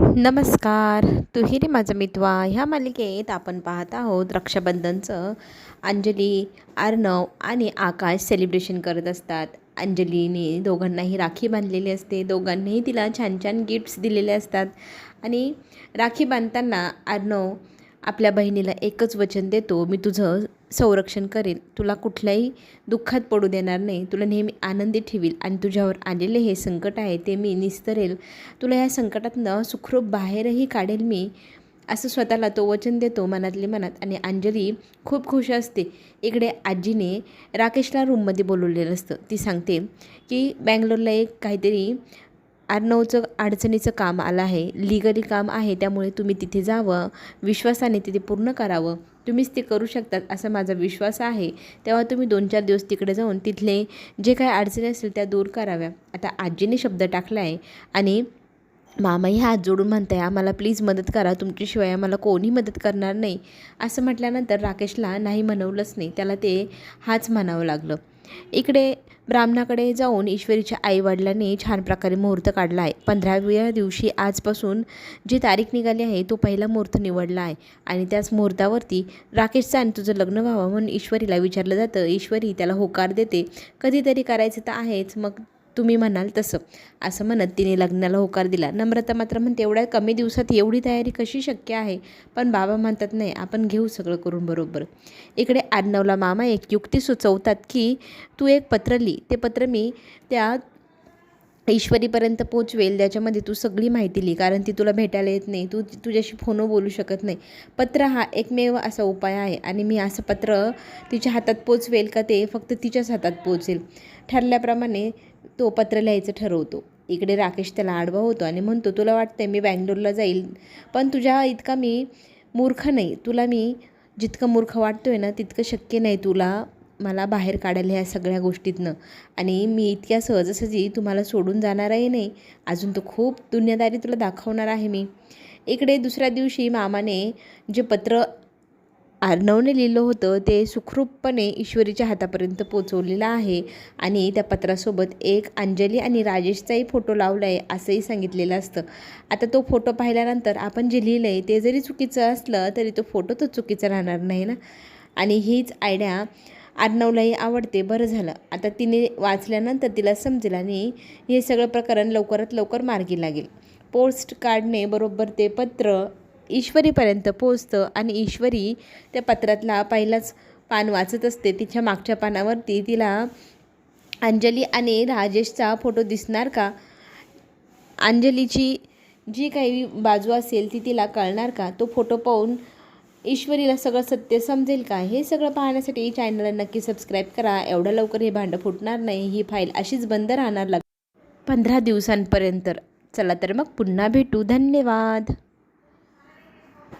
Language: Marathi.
नमस्कार. तुहिरी माझा मितवा. ह्या मालिकेत आपण पाहत आहोत रक्षाबंधनचं. अंजली अर्णव आणि आकाश सेलिब्रेशन करत असतात. अंजलीने दोघांनाही राखी बांधलेली असते. दोघांनीही तिला छान छान गिफ्ट्स दिलेले असतात. आणि राखी बांधताना अर्णव आपल्या बहिणीला एकच वचन देतो मी तुझं संरक्षण करेन. तुला कुठल्याही दुःखात पडू देणार नाही. तुला नेहमी आनंदी ठेवील आणि तुझ्यावर आलेले हे संकट आहे ते मी निस्तरेल. तुला या संकटातनं सुखरूप बाहेरही काढेल मी असं स्वतःला तो वचन देतो मनातले मनात. आणि अंजली खूप खुश असते. इकडे आजीने राकेशला रूममध्ये बोलवलेलं असतं. ती सांगते की बँगलोरला एक काहीतरी अर्णवचं अडचणीचं काम आलं आहे. लिगली काम आहे त्यामुळे तुम्ही तिथे जावं. विश्वासाने तिथे पूर्ण करावं. तुम्हीच ते करू शकतात असा माझा विश्वास आहे. तेव्हा तुम्ही दोन चार दिवस तिकडे जाऊन तिथले जे काही अडचणी असतील त्या दूर कराव्या. आता आजीने शब्द टाकला आहे आणि मामाही हात जोडून म्हणते आम्हाला प्लीज मदत करा. तुमच्याशिवाय आम्हाला कोणी मदत करणार नाही. असं म्हटल्यानंतर राकेशला नाही म्हणवलंच नाही. त्याला ते हाच म्हणावं लागलं. इकडे ब्राह्मणाकडे जाऊन ईश्वरीच्या आईवडिलांनी छान प्रकारे मुहूर्त काढला आहे. पंधराव्या दिवशी आजपासून जी तारीख निघाली आहे तो पहिला मुहूर्त निवडला आहे. आणि त्याच मुहूर्तावरती राकेशचं आणि तुझं लग्न व्हावं म्हणून ईश्वरीला विचारलं जातं. ईश्वरी त्याला होकार देते. कधीतरी करायचं तर आहेच. मग तुम्ही म्हणाल तसं. असं म्हणत तिने लग्नाला होकार दिला. नम्रता मात्र म्हणते एवढ्या कमी दिवसात एवढी तयारी कशी शक्य आहे पण बाबा म्हणतात नाही आपण घेऊ सगळं करून बरोबर इकडे आडनवला मामा एक युक्ती सुचवतात की तू एक पत्र लिही ते पत्र मी त्या ईश्वरीपर्यंत पोचवेल. त्याच्यामध्ये तू सगळी माहिती लिही कारण ती तुला भेटायला येत नाही. तू तुझ्याशी फोनवर बोलू शकत नाही. पत्र हा एकमेव असा उपाय आहे. आणि मी असं पत्र तिच्या हातात पोचवेल का ते फक्त तिच्याच हातात पोचेल. ठरल्याप्रमाणे तो पत्र लिहायचं ठरवतो. इकडे राकेश त्याला आडवा होतो आणि म्हणतो तुला वाटतंय मी बँगलोरला जाईल पण तुझ्या इतका मी मूर्ख नाही. तुला मी जितकं मूर्ख वाटतोय ना तितकं शक्य नाही तुला मला बाहेर काढायला ह्या सगळ्या गोष्टीतनं. आणि मी इतक्या सहजासहजी तुम्हाला सोडून जाणारही नाही. अजून तर खूप दुनियादारी तुला दाखवणार आहे मी. इकडे दुसऱ्या दिवशी मामाने जे पत्र आर्णवने लिहिलं होतं ते सुखरूपपणे ईश्वरीच्या हातापर्यंत पोचवलेलं आहे आणि त्या पत्रासोबत एक अंजली आणि राजेशचाही फोटो लावला आहे असंही सांगितलेलं असतं. आता तो फोटो पाहिल्यानंतर आपण जे लिहिलं आहे ते जरी चुकीचं असलं तरी तो फोटो तर चुकीचा राहणार नाही ना? आणि हीच आयडिया आर्णवलाही आवडते. बरं झालं. आता तिने वाचल्यानंतर तिला समजेल आणि हे सगळं प्रकरण लवकरात लवकर मार्गी लागेल. पोस्ट कार्डने बरोबर ते पत्र ईश्वरीपर्यंत पोचतं आणि ईश्वरी त्या पत्रातला पहिलाच पान वाचत असते. तिच्या मागच्या पानावरती तिला अंजली आणि राजेशचा फोटो दिसणार का? अंजलीची जी काही बाजू असेल ती तिला कळणार का? तो फोटो पाहून ईश्वरीला सगळं सत्य समजेल का? हे सगळं पाहण्यासाठी चॅनलला नक्की सबस्क्राईब करा. एवढं लवकर हे भांडं फुटणार नाही. ही फाईल अशीच बंद राहणार लाग पंधरा दिवसांपर्यंत. चला तर मग पुन्हा भेटू. धन्यवाद.